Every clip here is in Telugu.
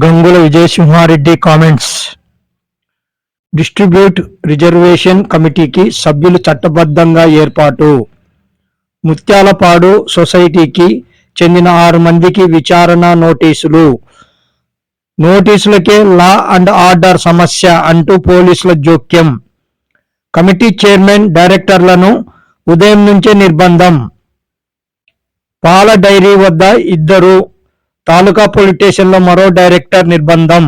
Gangula Vijayasimhareddy comments distribute reservation కమిటీకి సభ్యులు చట్టబద్ధంగా ఏర్పాటు. ముత్యాలపాడు సొసైటీకి చెందిన ఆరు మందికి విచారణ నోటీసులు. నోటీసులకే లా అండ్ ఆర్డర్ సమస్య అంటూ పోలీసుల జోక్యం. కమిటీ చైర్మన్ డైరెక్టర్లను ఉదయం నుంచే నిర్బంధం. పాల డైరీ వద్ద ఇద్దరు తాలూకా పోలీస్ స్టేషన్లో మరో డైరెక్టర్ నిర్బంధం.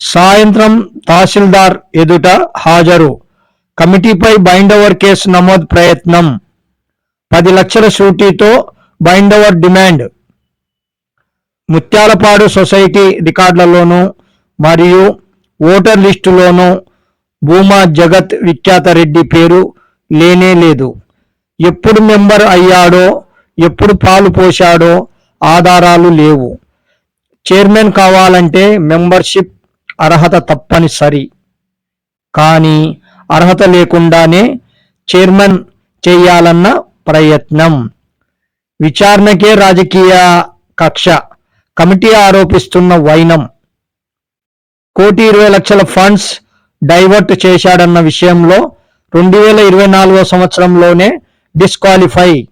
సాయంత్రం తహసీల్దార్ ఎదుట హాజరు. కమిటీపై బైండోవర్ కేసు నమోదు ప్రయత్నం. పది లక్షల షూటీతో bind over demand. Muthyalapadu society రికార్డులలోనూ మరియు ఓటర్ లిస్టులోనూ భూమా జగత్ విఖ్యాత రెడ్డి పేరు లేనే లేదు. ఎప్పుడు మెంబర్ అయ్యాడో ఎప్పుడు పాలు పోశాడో ఆధారాలు లేవు. చైర్మన్ కావాలంటే మెంబర్షిప్ అర్హత తప్పనిసరి. కానీ అర్హత లేకుండానే చైర్మన్ చేయాలన్న ప్రయత్నం. విచారణకే రాజకీయ కక్ష కమిటీ ఆరోపిస్తున్న వైనం. కోటి ఇరవై లక్షల ఫండ్స్ డైవర్ట్ చేశాడన్న విషయంలో రెండు వేల ఇరవై నాలుగో సంవత్సరంలోనే డిస్క్వాలిఫై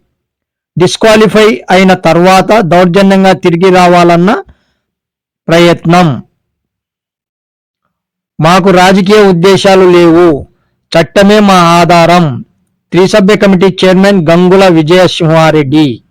డిస్క్వాలిఫై అయిన తర్వాత దౌర్జన్యంగా తిరిగి రావాలన్న ప్రయత్నం. మాకు రాజకీయ ఉద్దేశాలు లేవు. చట్టమే మా ఆధారం. త్రిసభ్య కమిటీ చైర్మన్ గంగుల విజయసింహారెడ్డి.